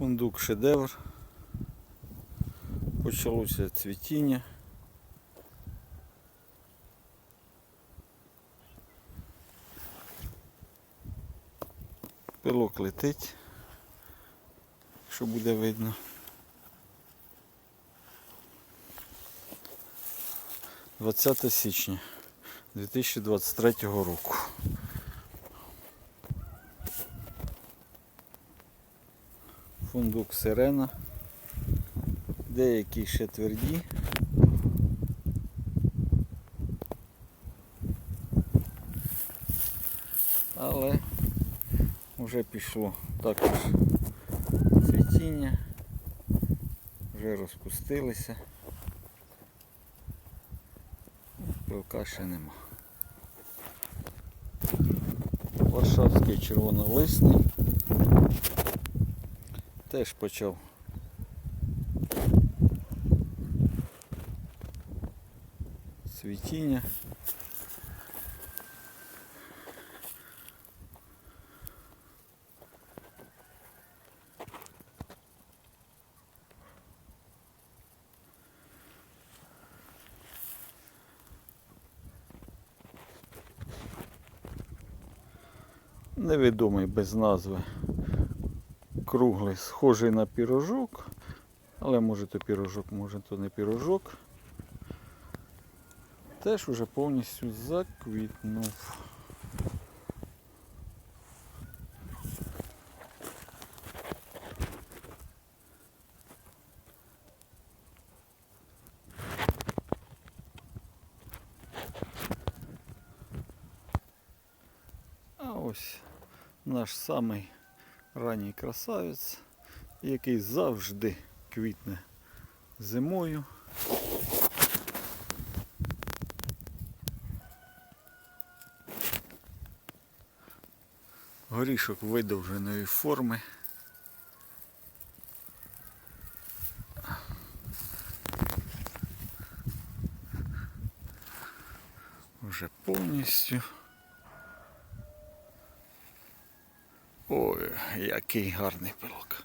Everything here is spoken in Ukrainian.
Фундук шедевр. Почалося цвітіння. Пилок летить, що буде видно. Двадцяте січня 2023 року. Фундук сирена. Деякі ще тверді. Але вже пішло також цвітіння, вже розпустилися. Пилка ще нема. Варшавський червонолисний теж почав цвітіння. Невідомий без назви. Круглий, схожий на пірожок, але може то пірожок, може то не пірожок. Теж уже повністю заквітнув. А ось наш самий ранній красавець, який завжди квітне зимою. Горішок видовженої форми. Вже повністю. Ой, який гарний пилок.